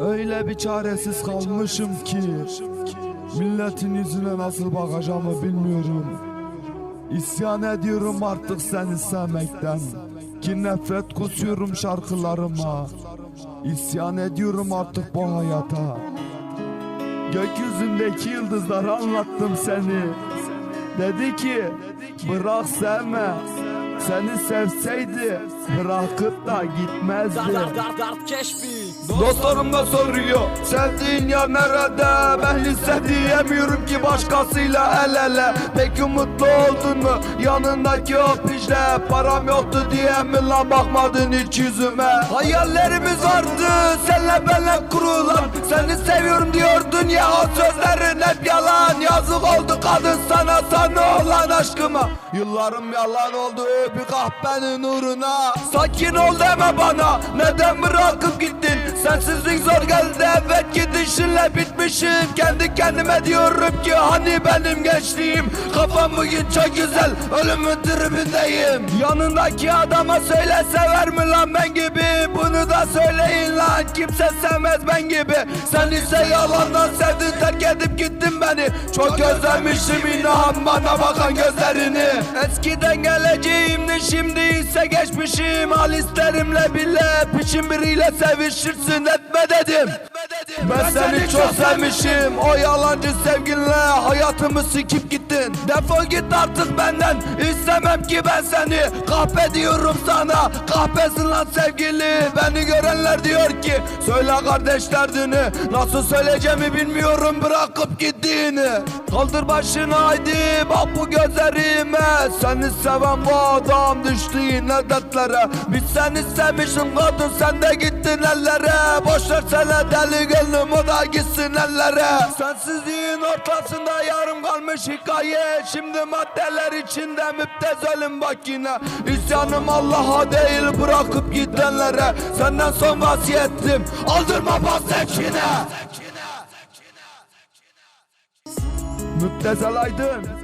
Öyle bir çaresiz kalmışım ki Milletin yüzüne nasıl bakacağımı bilmiyorum. İsyan ediyorum artık seni sevmekten. Ki nefret kusuyorum şarkılarıma. İsyan ediyorum artık bu hayata. Gökyüzündeki yıldızlara anlattım seni. Dedi ki bırak sevme Seni sevseydi bırakıp da gitmezdi. Dostlarım da soruyor Sevdiğin yer nerede? Ben hissediyemiyorum ki başkasıyla el ele. Peki mutlu oldun mu? Yanındaki o pişle Param yoktu diye mi lan bakmadın hiç yüzüme? Hayallerimiz vardı Senle benle kurulan. Seni seviyorum diyordun ya O yalan Yazık oldu kadın sana sana olan aşkıma. Yıllarım yalan oldu bir kahvenin uğruna Sakin ol deme bana Neden bırakıp gittin? Sensizlik zor geldi evet gidişinle bitmişim. Kendi kendime diyorum ki hani benim gençliğim? Kafam bugün çok güzel ölümün tribindeyim Yanındaki adama söyle sever mi lan ben gibi Bunu da söyleyin lan. Kimse sevmez ben gibi. Sen ise yalandan sevdin terk edip gittin beni. Çok özlemişim inan bana bakan gözlerini. Eskiden geleceğimdi şimdi ise geçmişim. Al isterimle bile piçin biriyle sevişirsin etme dedim ben seni çok sevmişim. O yalancı sevginle hayatımı sikip gittin. Defol git artık benden. İstemem ki ben seni. Kahpe diyorum sana. Kahpesin lan sevgili. Beni görenler diyor ki Söyle kardeş derdini. Nasıl söyleyeceğimi bilmiyorum. Bırakıp gittiğini. Kaldır başını haydi. Bak bu gözlerime. Seni seven bu adam düştü yine dertlere. Biz seni sevmişim kadın. Sen de gittin ellere versene deli gönlüm o da gitsin ellere. Sensizliğin ortasında yarım kalmış hikaye. Şimdi maddeler içinde müptezelim bak yine İsyanım Allah'a değil bırakıp gidenlere. Senden son vasiyetim aldırma bas zekine Müptezel aydın